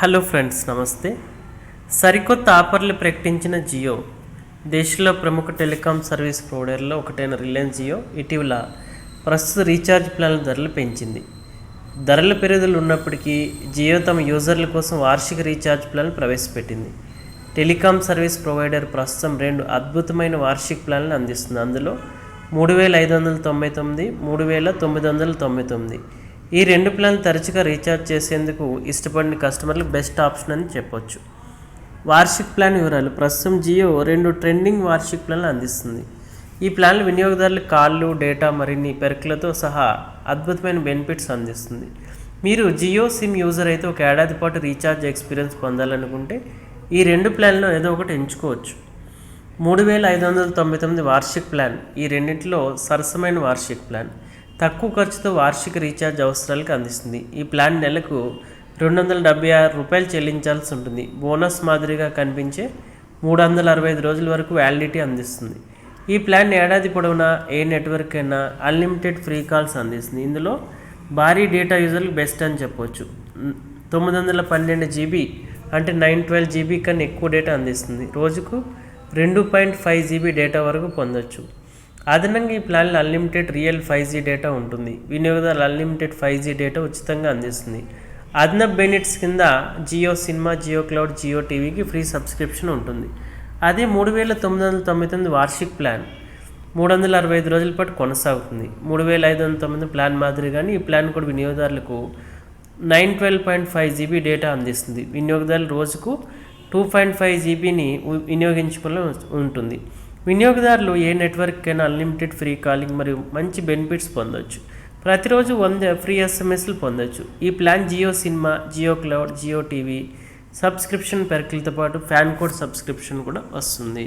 Hello friends నమస్తే. సరికొత్త ఆఫర్లు ప్రకటించిన జియో దేశంలో ప్రముఖ టెలికాం సర్వీస్ ప్రొవైడర్లో ఒకటైన రిలయన్స్ జియో ఇటీవల ప్రస్తుత రీఛార్జ్ ప్లాన్ల ధరలు పెంచింది. ధరల పెరుగుదలు ఉన్నప్పటికీ జియో తమ యూజర్ల కోసం వార్షిక రీఛార్జ్ ప్లాన్ ప్రవేశపెట్టింది. టెలికాం సర్వీస్ ప్రొవైడర్ ప్రస్తుతం రెండు అద్భుతమైన వార్షిక ప్లాన్లు అందిస్తుంది. అందులో మూడు వేల ఐదు వందల తొంభై తొమ్మిది మూడు వేల తొమ్మిది వందల తొంభై తొమ్మిది ఈ రెండు ప్లాన్లు తరచుగా రీఛార్జ్ చేసేందుకు ఇష్టపడిన కస్టమర్లకు బెస్ట్ ఆప్షన్ అని చెప్పొచ్చు. వార్షిక ప్లాన్ వివరాలు. ప్రస్తుతం జియో రెండు ట్రెండింగ్ వార్షిక ప్లాన్లు అందిస్తుంది. ఈ ప్లాన్లు వినియోగదారులు కాళ్ళు డేటా మరిన్ని పెరకులతో సహా అద్భుతమైన బెనిఫిట్స్ అందిస్తుంది. మీరు జియో సిమ్ యూజర్ అయితే ఒక ఏడాది పాటు రీఛార్జ్ ఎక్స్పీరియన్స్ పొందాలనుకుంటే ఈ రెండు ప్లాన్లో ఏదో ఒకటి ఎంచుకోవచ్చు. మూడు వేల ఐదు వందల తొంభై తొమ్మిది వార్షిక ప్లాన్. ఈ రెండింటిలో సరసమైన వార్షిక ప్లాన్. తక్కువ ఖర్చుతో వార్షిక రీఛార్జ్ అవసరాలకు అందిస్తుంది. ఈ ప్లాన్ నెలకు రెండు వందల డెబ్బై ఆరు రూపాయలు చెల్లించాల్సి ఉంటుంది. బోనస్ మాదిరిగా కనిపించే మూడు వందల అరవై ఐదు రోజుల వరకు వ్యాలిడిటీ అందిస్తుంది. ఈ ప్లాన్ ఏడాది పొడవునా ఏ నెట్వర్క్ అయినా అన్లిమిటెడ్ ఫ్రీ కాల్స్ అందిస్తుంది. ఇందులో భారీ డేటా యూజర్లకు బెస్ట్ అని చెప్పవచ్చు తొమ్మిది వందల పన్నెండు జీబీ అంటే నైన్ ట్వెల్వ్ జీబీ కన్నా ఎక్కువ డేటా అందిస్తుంది. రోజుకు రెండు పాయింట్ ఫైవ్ జీబీ డేటా వరకు పొందొచ్చు. అదనంగా ఈ ప్లాన్లో unlimited real five G data ఉంటుంది. వినియోగదారులు అన్లిమిటెడ్ ఫైవ్ జీ డేటా ఉచితంగా అందిస్తుంది. అదనపు బెనిట్స్ కింద జియో సినిమా జియో క్లౌడ్ జియో టీవీకి ఫ్రీ సబ్స్క్రిప్షన్ ఉంటుంది. అదే మూడు వేల తొమ్మిది వందల తొంభై తొమ్మిది వార్షిక ప్లాన్. మూడు వందల అరవై ఐదు రోజుల పాటు కొనసాగుతుంది. మూడు వేల ఐదు వందల తొమ్మిది ప్లాన్ మాదిరిగానే ఈ ప్లాన్ కూడా వినియోగదారులకు nine twelve point five GB data అందిస్తుంది. వినియోగదారులు రోజుకు టూ పాయింట్ ఫైవ్ జీబీని వినియోగించుకుని ఉంటుంది. వినియోగదారులు ఏ నెట్వర్క్ అయినా అన్లిమిటెడ్ ఫ్రీ కాలింగ్ మరియు మంచి బెనిఫిట్స్ పొందొచ్చు. ప్రతిరోజు వంద ఫ్రీ ఎస్ఎంఎస్లు పొందొచ్చు. ఈ plan Jio cinema Jio cloud Jio TV subscription పెరకలతో పాటు ఫ్యాన్ కోడ్ సబ్స్క్రిప్షన్ కూడా వస్తుంది.